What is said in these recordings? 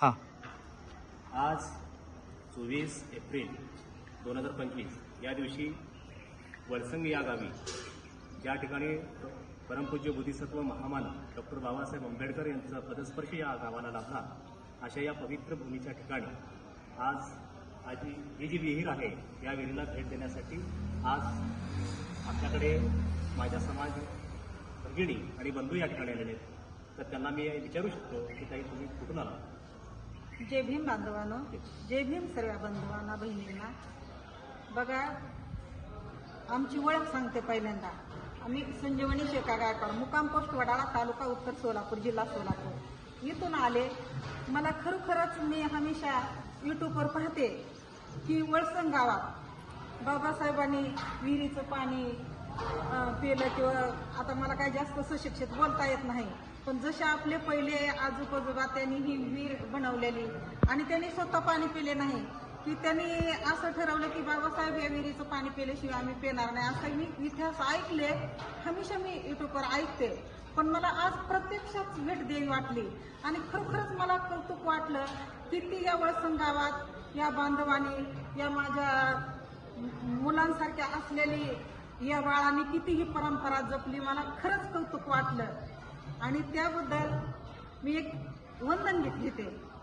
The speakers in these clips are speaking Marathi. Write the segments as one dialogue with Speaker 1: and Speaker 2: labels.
Speaker 1: हां.
Speaker 2: आज चोवीस एप्रिल दोन हजार पंचवीस या दिवशी वळसंग या गावी ज्या ठिकाणी परमपूज्य बुद्धिसत्व महामानव डॉक्टर बाबासाहेब आंबेडकर यांचा पदस्पर्श या गावाला लाभला अशा या पवित्र भूमीच्या ठिकाणी आज आजी ही जी विहीर आहे या विहिरीला भेट देण्यासाठी आज आपल्याकडे माझ्या समाज भगिनी आणि बंधू या ठिकाणी आलेले आहेत. तर त्यांना मी विचारू शकतो की काही तुम्ही कुठून आला
Speaker 3: जय भीम बांधवानो जय भीम सर्व बांधवांना बहिणींना. बघा आमची ओळख सांगते पहिल्यांदा. आम्ही संजीवनी शेका गायकवाड मुकाम पोस्ट वडाळा तालुका उत्तर सोलापूर जिल्हा सोलापूर. इथून आले. मला खरोखरच मी हमेशा यूट्यूबवर पाहते की वळसंग गावात बाबासाहेबांनी विहिरीचं पाणी पिलं किंवा आता मला काय जास्त सुशिक्षित बोलता येत नाही. पण जसे आपले पहिले आजूबाजूला त्यांनी ही वीर बनवलेली आणि त्यांनी स्वतः पाणी पिले नाही की त्यांनी असं ठरवलं की बाबासाहेब या विहिरीचं पाणी पिल्याशिवाय आम्ही पिणार नाही. असं मी इतिहास ऐकले हमेशा मी युट्यूबवर ऐकते. पण मला आज प्रत्यक्षात भेट द्यावी वाटली आणि खरोखरच मला कौतुक वाटलं किती या वळसंग गावात या बांधवानी या माझ्या मुलांसारख्या असलेली या बाळाने किती ही परंपरा जपली मला खरंच कौतुक वाटलं. आणि त्याबद्दल मी एक वंदन गीत घेते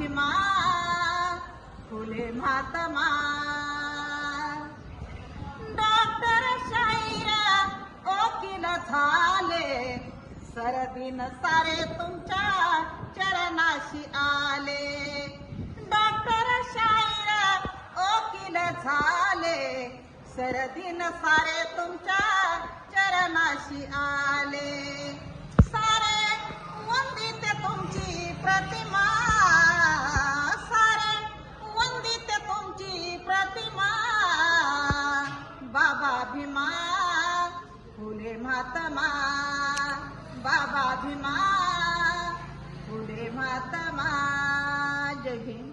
Speaker 3: भीमा फुले महात्मा डॉक्टर शाईरा ओकील झाले सरदीन सारे तुमच्या चरणाशी आले डॉक्टर शाईरा ओकील झाले सरदीन सारे तुमच्या चरणाशी आले महात्मा बाबा भीमा. फुले महात्मा जय भीम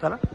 Speaker 1: चला.